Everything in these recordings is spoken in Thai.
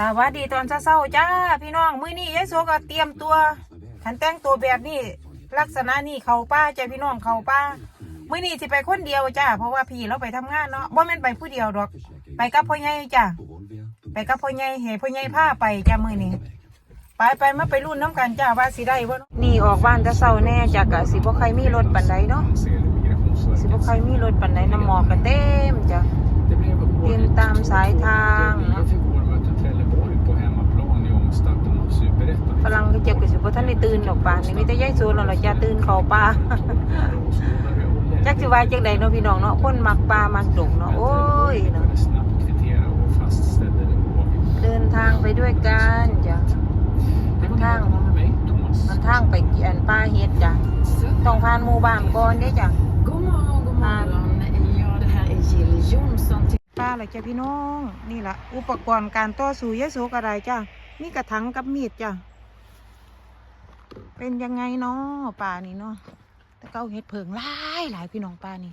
สวัสดีตอนเช้าๆจ้าพี่น้องมื้อนี้ยายโสก็เตรียมตัวขันแต่งตัวแบบนี้ ลักษณะนี้เขาป้าใจพี่น้องเขาป้ามื้อนี้สิไปคนเดียวจ้าเพราะว่าพี่เราไปทำงานเนาะบ่แม่นไปผู้เดียวดอก ไปกับพ่อใหญ่จ้าไปกับพ่อใหญ่เห้พ่อใหญ่พาไปจ้ามื้อนี้ไปไปมาไปรุ่นน้ำกันจ้าว่าสิได้บ่านี่ออกบ้านแต่เช้าแน่จ้ากะสิบ่ใครมีรถปานใดเนาะสิบ่ใครมีรถปานใดน้ำหมอกก็เต็มจ้ะเตรียมตามสายทางเนาะ ฝรั่งก็เจ็บกับสิบ่ทันได้ตื่นดอกป่านนี่มีแต่ยายโซนแล้วล่ะจ้าตื่นเข้าป่าจักสิว่าจังใดเนาะพี่น้องเนาะคนมักป่ามักดงเนาะโอ้ยเนาะเดินทางไปด้วยกันจ้ะมันทางมันทางไปเกียนป่าเฮ็ดจ้ะต้องผ่านหมู่บ้านก่อนเด้จ้ะ God morgon, god morgon. Ja, det här är Jill Johnson. ป่าล่ะจ้ะพี่น้อง นี่ล่ะอุปกรณ์การต่อสู้ยายโสก็ได้จ้ะ มีกระถังกับมีดจ้ะ เป็นยังไงเนาะป่านี่เนาะแต่เก้าเฮ็ดเพิงหลายหลายพี่น้องป่านี่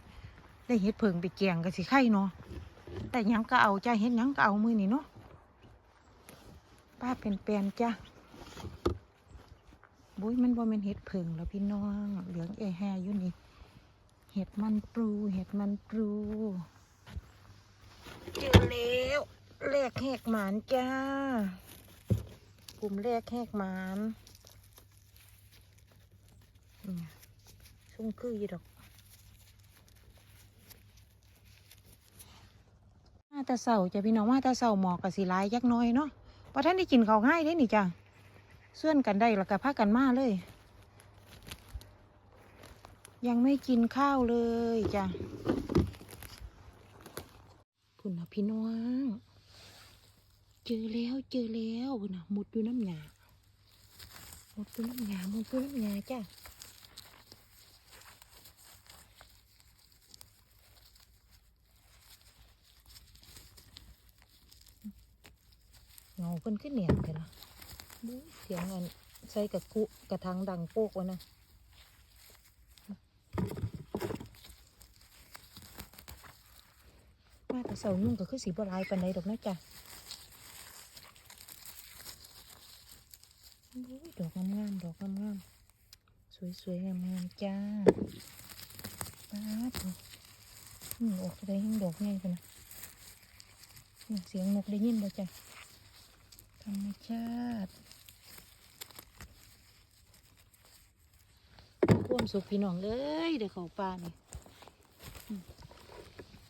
ได้เฮ็ดเพิงไปแกงก็สิไข่เนาะ แต่ยังก็เอาจ้ะเฮ็ดยังก็เอามือนี่เนาะ ป้าเป็นแปลนจ้ะบุ้ยมันบ่แม่นเฮ็ดเพิงแล้วพี่น้อง เหลืองแอแฮอยู่นี่ เห็ดมันปลูเห็ดมันปลูเจอแล้วแลกแหกหมานจ้า ลุ่มแรกแหกมานชุ่มคืออยู่ดอกมาต่เสาจะพี่น้องมาต่เสาหมอกกับสีลายยักน้อยเนาะเพราะท่านได้กินข้าวง่ายได้นี่จ้ะส่วนกันได้แล้วก็พากันมาเลย ยังไม่กินข้าวเลยจ้ะพุ่นนะพี่น้อง เจอแล้วเจอแล้วนนะมุดอยู่น้ำหยามุดอยู่น้ำหยามุดอยู่น้ำหยาจ้ะเงาเพิ่นขึ้นเหนียนเถอะล่ะเสียงอันใส่กระกุกระทังดังโปกวะนะมาแต่เสานุ่งก็คือสีบลายปันใดดอกนะจ๊ะ ดอกงามๆดอกงามๆสวยๆงามๆจ้าป้าถ่นี่ออกได้ยิ่งดอกง่ายกันนะนกเสียงนกได้ยินบ่จ้ะธรรมชาติความสุขพี่น้องเอ้ยเดี๋ยวเขาป่านี่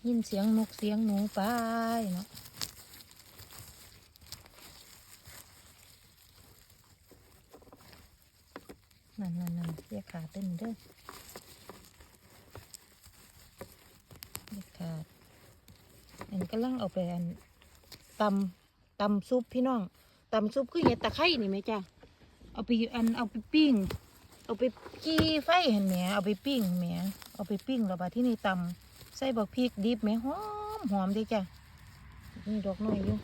ยินเสียงนกเสียงหนูไปเนาะ นั่นนั่นนั่นเรียกขาดเต้นเด้อเรียกขาดอันกำลังเอาไปอันตำตำซุปพี่น้องตำซุปคือเห็ดตะไคร่นี่ไหมจ้ะเอาไปอันเอาไปปิ้ง เอาไปจี้ไฟเห็นแหมเอาไปปิ้งแหมเอาไปปิ้งแล้วบัดที่นี่ตำใส่บักพริกดิบแหมหอมหอมด้จ้ะนี่ดอกน้อยอยู่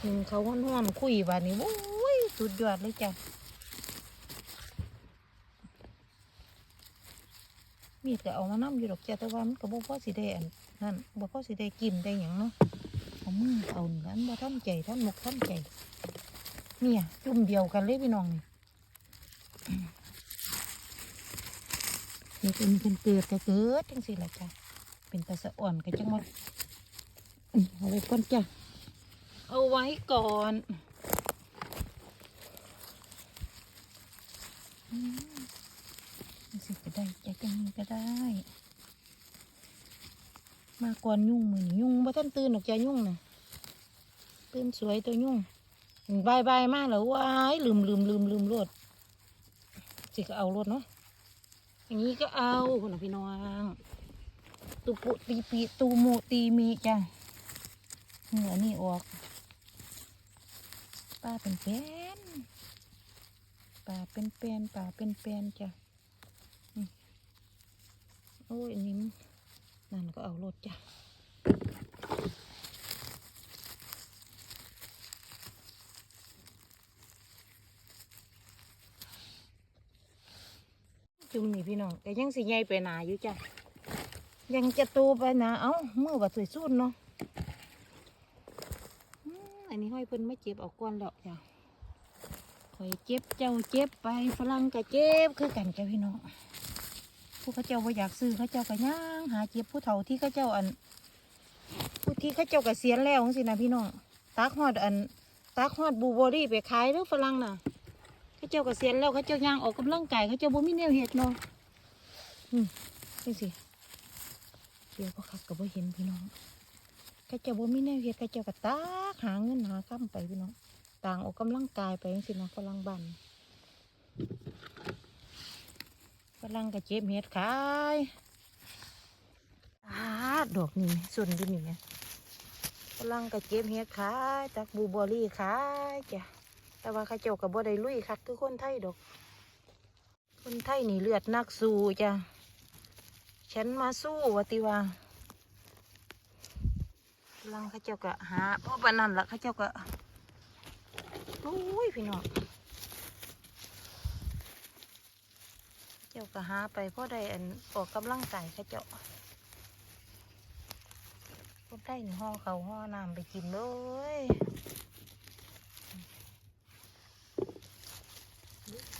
กินเขาห้อนๆคุยบาดนี้โอ้ยสุดยอดเลยจ้ะ มีดก็เอามานํอยู่ดอกจ้ะแต่ว่ามันก็บ่พอสิได้อันนั่นบ่พอสิได้กินได้หยังเนาะเอามือเอานั้นบ่ท่านใจท่านหมกท่านใจเนี่ยจุ่มเดียวกันเลยพี่น้องนี่อืมเป็นเป็นเกิดก็เกิดจังสิล่ะจ้ะเป็นตะสะอ่อนก็จังว่าเอาไว้ก่อนจ้ะเอาไว้ก่อนอืมจัง สิก็ได้จ้ะจังนี้ก็ได้ มาก่อนยุ่งมือนยุ่งบ่ท่านตื่นหรอกจะยุ่งน่ะตื่นสวยตัวยุ่งบายบายมากแล้วว้ายลืมลืมลืมลืมรถสิก็เอารถเนาะอย่างนี้ก็เอาคนพี่น้องตุปุตีปีตูโมตีมีจ้ะเหนือนี่ออกป้าเป็นแปนป่าเป็นแปนป่าเป็นแปนจ้ะ โอ้ยอันนี้มนั่นก็เอารถจ้ะจุ่มนี่พี่น้องแต่ยังสิใหญ่ไปหนาอยู่จ้ะยังจะโตไปหนาเอ้ามือว่าสวยสุดเนาะอันนี้ห้อยเพิ่นมาเจ็บออกก่อนแล้วจ้ะข่อยเจ็บเจ้าเจ็บไปฝรั่งก็เจ็บคือกันจ้ะพี่น้อง ผู้เขาเจ้าบ่าอยากซื้อเขาเจ้าก็ย่างหาเจ็บผู้เฒ่าที่เขาเจ้าอัน ผู้ที่เขาเจ้าก็เสียณแล้วจังซี่นะพี่น้องตากฮอดอันตากฮอดบูเบอรี่ไปขายเด้อฝรั่งน่ะเขาเจ้าก็เสียณแล้วเขาเจ้าย่างออกกำลังกายเขาเจ้าบ่มีแนวเฮ็ดเนาะอืมจังซี่เดี๋ยวบ่คักก็บ่เห็นพี่น้องเขาเจ้าบ่มีแนวเฮ็ดเขาเจ้าก็ตากหาเงินหาค่ำไปพี่น้องต่างออกกำลังกายไปจังซี่นะฝรั่งบ้าน ฝรั่งก็เจ็บเฮ็ดขายอาดอกนี่ส่วนอยู่นี่ไงกำลังกระเจ็บเฮ็ดขายจากบูเบอร์รี่ขายจ้ะแต่ว่าข้าเจ้ากับบ่ได้ลุยคักคือคนไทยดอก คนไทยนี่เลือดนักสู้จ้ะฉันมาสู้วติวากำลังข้าเจ้าก็หาเพราะปานนั้นละข้าเจ้าก็โอ้ยพี่น้อง เจ้าก็หาไปเพราะได้อันออกกำลังกายเขาเจาคนใต้ห่อเขาห่อน้ำไปกินเลย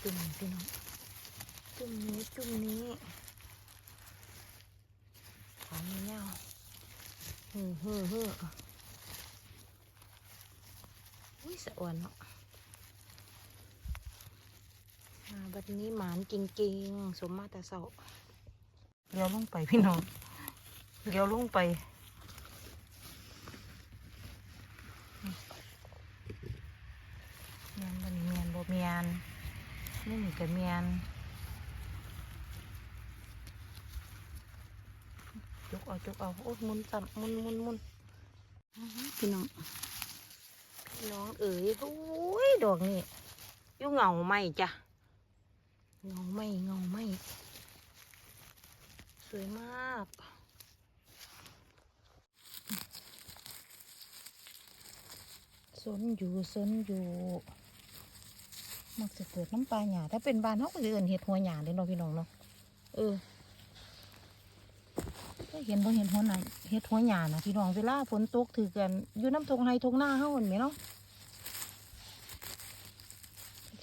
จุ่มพี่น้องจุ่มนี้จุ่มนี้ขาไม่เงาฮือฮือฮืออุ้ยสะอ่อนเนาะ มาบัดนี้หมานจริงๆ สมมาแต่เสาเลี้ยวลงไปพี่น้องเลี้ยวลงไปเมียนบนเมียนบ่เมียนนี่นี่ก็เมียนจุกเอาจุกเอาโอ้ยหมุนต่ำหมุนหมุนหมุนอื้อหือพี่น้องพี่น้องเอ๋ยโอ้ยดอกนี่อยู่เงาไหมจ้ะ เงาไหมเงาไหมสวยมาก สนอยู่สนอยู่ มักจะเกิดน้ำปลาหยาถ้าเป็นบานเขาก็จะเอินเห็ดหัวหยาเลยเนาะพี่น้องเนาะ เออเห็นบ่เห็นหัวหนเห็ดหัวหยานะพี่น้องเวลาฝนตกถือกันอยู่น้ำทงไฮทงหน้าเฮาเห็นไหมเนาะ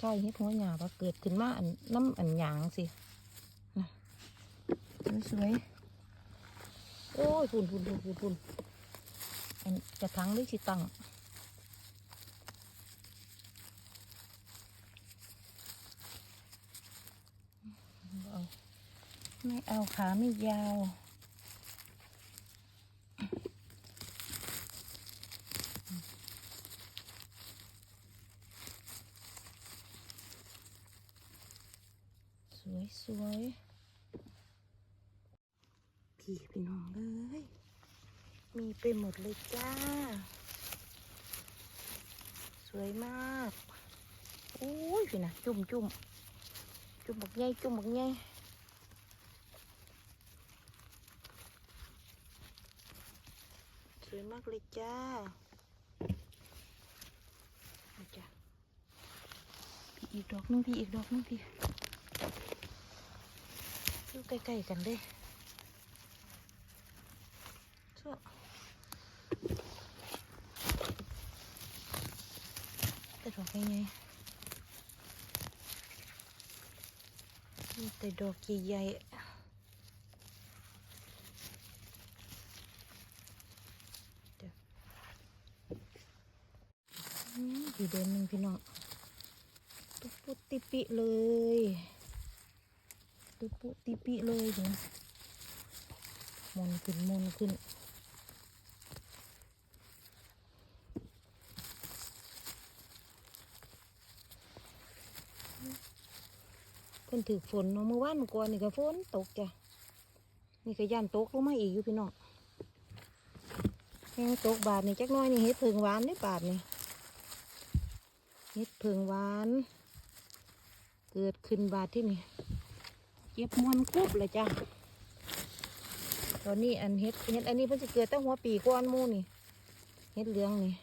ใช่เห็ดหัวหยาว่าเกิดขึ้นมาอันน้ำอันหยางสินะสวยๆโอ้ยพุ่นพุ่นพุ่นพุ่นพุ่นอันจะทั้งหรือสิตังไม่เอาขาไม่ยาว สวยพี่พี่น้องเลย มีไปหมดเลยจ้า สวยมากอุ้ยพี่นะจุ่มจุ่มจุ่มบักใหญ่จุ่มบักใหญ่สวยมากเลยจ้าเอาจ้ะพี่อีกดอกนึงพี่อีกดอกนึงพี่ อยู่ใกล้ๆกันเลยชั่วแต่ดอกใหญ่ๆมีแต่ดอกใหญ่ๆเดี๋ยวอืมอีกเดือนหนึ่งพี่น้องตุ๊ปุติปิเลย ตุ๊ปุติปิเลยเห็นมนขึ้นมนขึ้นเพิ่นถือฝนเนาะเมื่อวานเมื่อก่อนนี่ก็ฝนตกจ้ะนี่ก็ย่านตกลงมาอีกอยู่พี่น้องแห้งตกบาทนี่จักน้อยนี่เฮ็ดเพิงหวานนี่บาทนี่เฮ็ดเพิงหวาน เกิดขึ้นบาทที่นี่ ก็บมวนคุบเลยจ้ะตอนนี้อันเฮ็ดเฮ็ดอันนี้เพิ่นจะเกิดตั้งหัวปีก้อนมูนี่เฮ็ดเหลืองนี่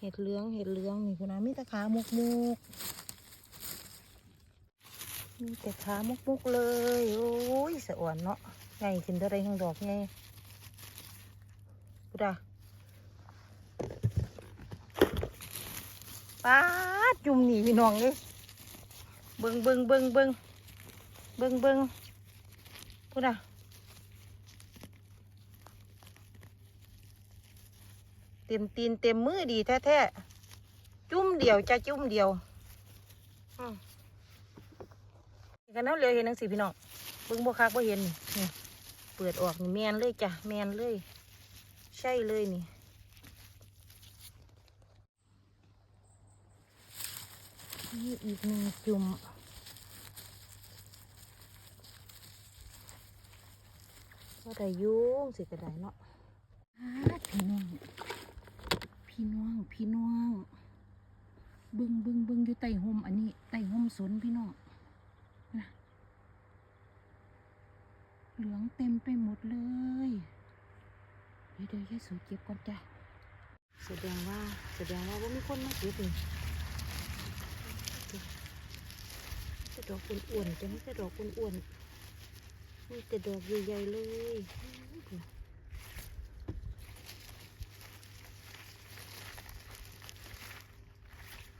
เฮ็ดเหลืองเฮ็ดเหลืองนี่คุณอามีแตะขามุกมุกมีแต่ขามุกมุกเลยโอ้ยสะอ่อนเนาะใหญ่ขึ้นเท่าไรข้างดอกไงกูดาป้าจุ่มหนีพี่น้องเลยเบิงเบิงเบิงเบิง เบิงเบิงพูดอะเต็มตีนเต็มมือดีแท้ๆ จุ่มเดียวจะจุ่มเดียวอืมกันน้ำเหลือเห็นหนังสีพี่น้องเบิงบ่คักบ่เห็นนี่นี่เปิดออกนี่แมนเลยจ้ะแมนเลย ใช่เลยนี่นี่อีกหนึ่งจุ่ม ก็ได้อยุ่งสิกระไดเนาะอ้าพี่น้อง พี่น้อง พี่น้องเบึงเบึงเบึงอยู่ใต้ห่มอันนี้ใต้ห่มสนพี่น้องนะเหลืองเต็มไปหมดเลย เดี๋ยวเดี๋ยวยายสูเก็บก่อนจ้ะ แสดงว่าแสดงว่าว่ามีคนมาเก็บนี่แต่ดอกอ้วนๆจะไม่ใช่ดอกอ้วนๆ มีแต่ดอกใหญ่ๆเลย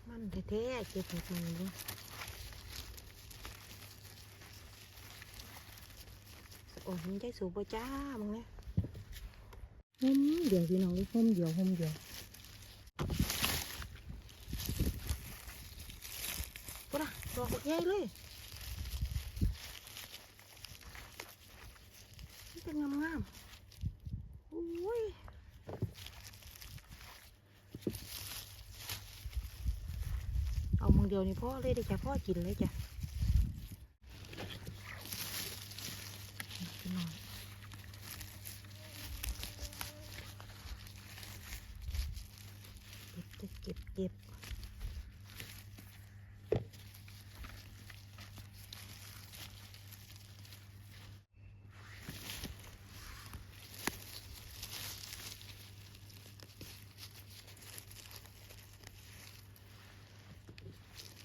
มันแท้ๆเก็บหมดมันเลยโอ้ยมันได้สูบบ่จ้ามึงเนี่ยห่มเดี๋ยวพี่น้องเลยห่มเดี๋ยวห่มเดี๋ยวปุ๊ดะดอกใหญ่เลย นี่เป็น งามงามอุ้ยเอามึงเดียวนี่พ่อเลยเดี๋ยวจะพ่อกินเลยจ้ะพี่น้องเก็บเก็บเก็บ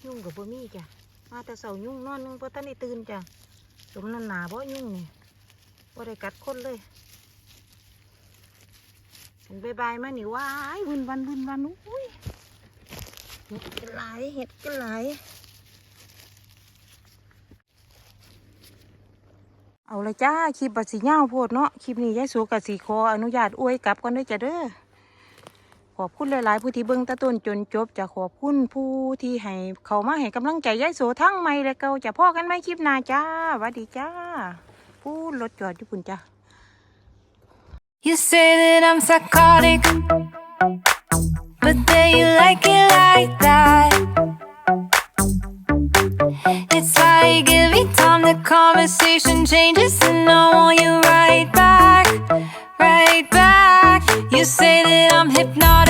ยุ่งกับบ่มีจ้ะมาแต่เสายุ่งนอนนึงพอท่านได้ตื่นจ้ะสมนันหนาบ่ยุ่งนี่บ่ได้กัดคนเลยเห็นบายบายมานี่ว้ายวุ่นวันวุ่นวันอุ้ยเห็ดกันหลายเห็ดกันหลายเอาละจ้าคลิปบัดสีเงาโพดเนาะคลิปนี้ยายสูกับสีคออนุญาตอวยกลับกันด้วยจ้ะเด้อ ขอบคุณหลาย ๆ ผู้ที่เบิ้งตะต้นจนจบจะขอบคุณผู้ที่ให้เขามาให้กำลังใจยายโสทั้งไม่และเกาจะพ่อกันไหมคลิปหน้าจ้าหวัดดีจ้าพูดรถจอดญี่ปุ่นจ้า You say that I'm psychotic But then you like it like that It's like every time the conversation changes And I want you right back Right back You say that I'm hypnotic